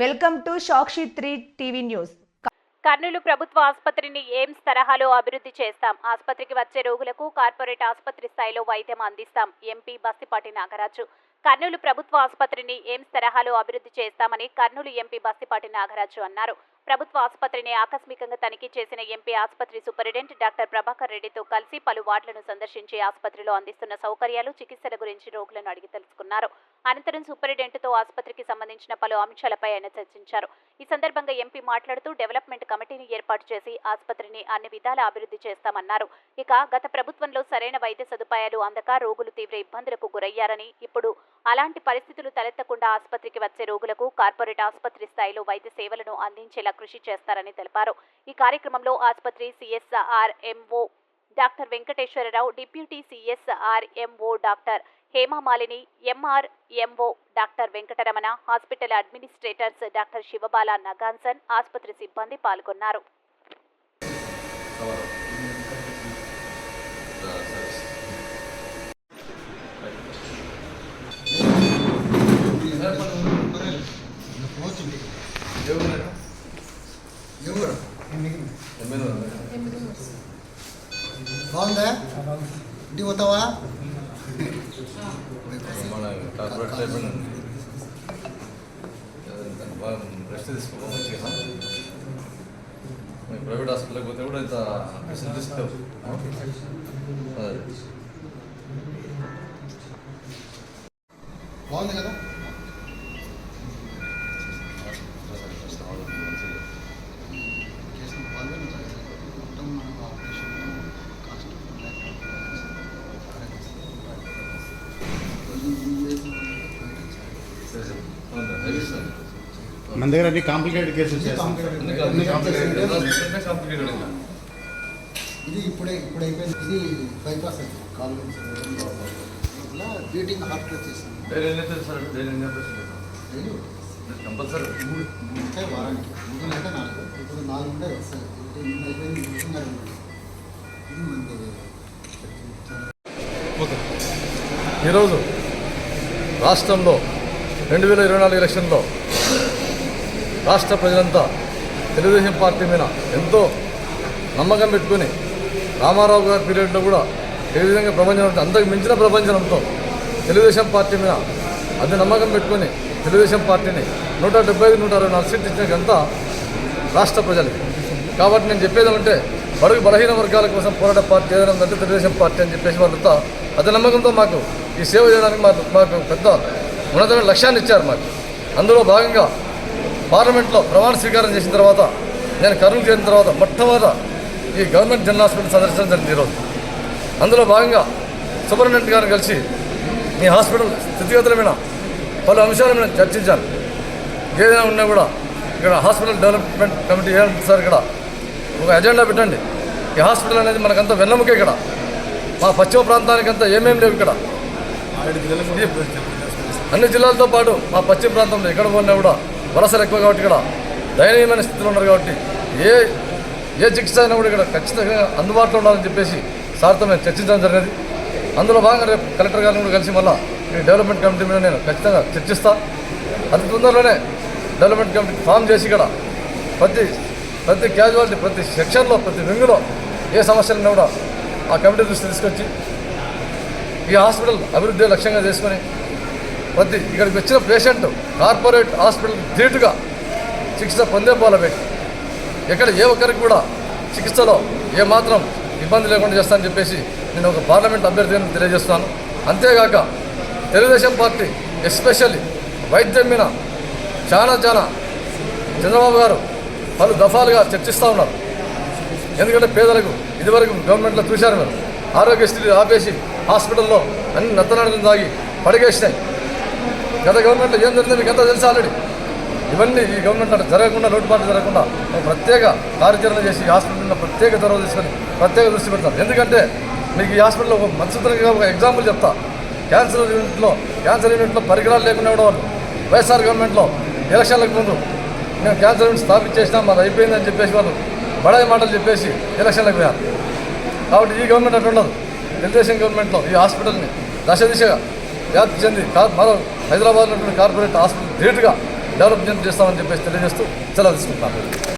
Welcome to Sakshi three TV news. Kurnool ప్రభుత్వ ఆసుపత్రిని AIIMS తరహాలో అభివృద్ధి చేస్తాం. ఆసుపత్రికి వచ్చే రోగులకు కార్పొరేట్ ఆసుపత్రి స్థాయిలో వైద్యం అందిస్తాం. ఎంపీ బస్తిపాటి నాగరాజు. కర్నూలు ప్రభుత్వ ఆసుపత్రిని ఎయిమ్స్ తరహాలో అభివృద్ధి చేస్తామని కర్నూలు ఎంపీ బస్తిపాటి నాగరాజు అన్నారు. ప్రభుత్వ ఆసుపత్రిని ఆకస్మికంగా తనిఖీ చేసిన ఎంపీ ఆసుపత్రి సూపరింటెండెంట్ డాక్టర్ ప్రభాకర్ రెడ్డితో కలిసి పలు వార్డులను సందర్శించి ఆసుపత్రిలో అందిస్తున్న సౌకర్యాలు చికిత్సల గురించి రోగులను అడిగి తెలుసుకున్నారు. అనంతరం సూపరింటెండెంట్తో ఆసుపత్రికి సంబంధించిన పలు అంశాలపై ఆయన చర్చించారు. ఈ సందర్భంగా ఎంపీ మాట్లాడుతూ డెవలప్మెంట్ కమిటీని ఏర్పాటు చేసి ఆసుపత్రిని అన్ని విధాల అభివృద్ధి చేస్తామన్నారు. ఇక గత ప్రభుత్వంలో సరైన వైద్య సదుపాయాలు అందక రోగులు తీవ్ర ఇబ్బందులకు గురయ్యారని ఇప్పుడు అలాంటి పరిస్థితులు తలెత్తకుండా ఆసుపత్రికి వచ్చే రోగులకు కార్పొరేట్ ఆసుపత్రి స్థాయిలో వైద్య సేవలను అందించేలా కృషి చేస్తారని తెలిపారు. ఈ కార్యక్రమంలో ఆసుపత్రి CSR MO doctor Venkateswara Rao deputy CSR MO doctor Hemamalini MR MO doctor Venkataramana hospital administrators doctor Sivabala నగాన్సన్ ఆసుపత్రి సిబ్బంది పాల్గొన్నారు. బాగుందా? ఇంటికి పోతావా? రెస్ట్ తీసుకోవడం మంచిగా ప్రైవేట్ హాస్పిటల్కి పోతే కూడా ఇంత ఫెసిలిటీస్ లేవు బాగుంది కదా? మన దగ్గర అన్ని కాంప్లికేటెడ్ కేసెస్ చేస్తాం. అన్ని కాంప్లికేటెడ్ కాంప్లికేటెడ్ ఇంకా ఇది ఇప్పుడే ఇప్పుడు అయిపోయింది. ఇది బైపాస్ అది కాలు ఇట్లా బీటింగ్ హార్ట్ వచ్చేసింది కంపల్సరీ. మూడు మూడు ఉంటాయి వారానికి. మూడు అంటే నాలుగు. ఇప్పుడు నాలుగు ఉంటాయి వస్తాయి ఇప్పుడు నిన్న అయిపోయింది. మిషన్ ఇది మనది ఈరోజు రాష్ట్రంలో రెండు వేల ఇరవై నాలుగు ఎలక్షన్లో రాష్ట్ర ప్రజలంతా తెలుగుదేశం పార్టీ మీద ఎంతో నమ్మకం పెట్టుకుని రామారావు గారి పీరియడ్లో కూడా ఏ విధంగా ప్రపంచం అంతకు మించిన ప్రపంచంతో తెలుగుదేశం పార్టీ మీద అది నమ్మకం పెట్టుకుని తెలుగుదేశం పార్టీని నూట డెబ్బై ఐదు నూట అరవై నాలుగు సీట్లు ఇచ్చినకంతా రాష్ట్ర ప్రజలకి కాబట్టి నేను చెప్పేది అంటే బడుగు బలహీన వర్గాల కోసం పోరాట పార్టీ ఏదైనా ఉందంటే తెలుగుదేశం పార్టీ అని చెప్పేసి వాళ్ళంతా అదే నమ్మకంతో మాకు ఈ సేవ చేయడానికి మాకు మాకు పెద్ద ఉన్నతమైన లక్ష్యాన్ని ఇచ్చారు మాకు. అందులో భాగంగా పార్లమెంట్లో ప్రమాణ స్వీకారం చేసిన తర్వాత నేను కర్నూలు చేరిన తర్వాత మొట్టమొదట ఈ గవర్నమెంట్ జనరల్ హాస్పిటల్ సందర్శించడం జరిగింది ఈరోజు. అందులో భాగంగా సూపరింటెండెంట్ గారిని కలిసి మీ హాస్పిటల్ స్థితిగతుల మీద పలు అంశాల మీద చర్చించాను ఏదైనా ఉన్నా కూడా ఇక్కడ హాస్పిటల్ డెవలప్మెంట్ కమిటీ ఏమంటుంది సార్ ఇక్కడ ఒక ఎజెండా పెట్టండి. ఈ హాస్పిటల్ అనేది మనకంతా వెన్నెముక ఇక్కడ. మా పశ్చిమ ప్రాంతానికంతా ఏమేమి లేవు ఇక్కడ. అన్ని జిల్లాలతో పాటు మా పశ్చిమ ప్రాంతంలో ఎక్కడ పోయినా కూడా వలసలు ఎక్కువ కాబట్టి ఇక్కడ దయనీయమైన స్థితిలో ఉన్నారు కాబట్టి ఏ ఏ చికిత్స అయినా కూడా ఇక్కడ ఖచ్చితంగా అందుబాటులో ఉండాలని చెప్పేసి సార్తో మేము చర్చించడం జరిగింది. అందులో భాగంగా రేపు కలెక్టర్ గారిని కూడా కలిసి మళ్ళీ ఈ డెవలప్మెంట్ కమిటీ మీద నేను ఖచ్చితంగా చర్చిస్తా. అతి తొందరలోనే డెవలప్మెంట్ కమిటీ ఫామ్ చేసి ఇక్కడ ప్రతి ప్రతి క్యాజువాలిటీ ప్రతి సెక్షన్లో ప్రతి వింగులో ఏ సమస్యలు కూడా ఆ కమిటీ దృష్టి తీసుకొచ్చి ఈ హాస్పిటల్ అభివృద్ధి లక్ష్యంగా చేసుకొని ప్రతి ఇక్కడికి వచ్చిన పేషెంట్ కార్పొరేట్ హాస్పిటల్ ధీటుగా చికిత్స పొందే పోలబెట్టి ఎక్కడ ఏ ఒక్కరికి కూడా చికిత్సలో ఏమాత్రం ఇబ్బంది లేకుండా చేస్తానని చెప్పేసి నేను ఒక పార్లమెంట్ అభ్యర్థిని తెలియజేస్తాను అంతేగాక తెలుగుదేశం పార్టీ ఎస్పెషల్లీ వైద్యం మీద చాలా చాలా చంద్రబాబు గారు పలు దఫాలుగా చర్చిస్తూ ఉన్నారు. ఎందుకంటే పేదలకు ఇదివరకు గవర్నమెంట్లో చూశారు మీరు. ఆరోగ్యశ్రీ ఆపేసి హాస్పిటల్లో అన్ని నత్తనాడులు తాగి పడగేసినాయి. గత గవర్నమెంట్లో ఏం జరిగిందో మీకు ఎంతో తెలుసు ఆల్రెడీ ఇవన్నీ ఈ గవర్నమెంట్ అంటే జరగకుండా లోటుపాటు జరగకుండా ప్రత్యేక కార్యాచరణ చేసి హాస్పిటల్లో ప్రత్యేక చొరవ తీసుకొని ప్రత్యేక దృష్టి పెడతారు. ఎందుకంటే మీకు ఈ హాస్పిటల్లో ఒక మంచితనంగా ఒక ఎగ్జాంపుల్ చెప్తా. క్యాన్సర్ యూనిట్లో క్యాన్సర్ యూనిట్లో పరికరాలు లేకుండా కూడా వైఎస్ఆర్ గవర్నమెంట్లో ఎలక్షన్లకు ముందు మేము క్యాన్సర్ యూనిట్ స్థాపించేసినా మాది అయిపోయిందని చెప్పేసి వాళ్ళు బడాయి మాటలు చెప్పేసి ఎలక్షన్లకు పోయారు. కాబట్టి ఈ గవర్నమెంట్ అట్లా ఉండదు. తెలుగుదేశం గవర్నమెంట్లో ఈ హాస్పిటల్ని దశ దిశగా వ్యాప్తి చెంది మరో హైదరాబాద్ ఉన్నటువంటి కార్పొరేట్ హాస్పిటల్ గ్రేట్గా డెవలప్మెంట్ చేస్తామని చెప్పేసి తెలియజేస్తూ సెలవు తీసుకుంటున్నాను.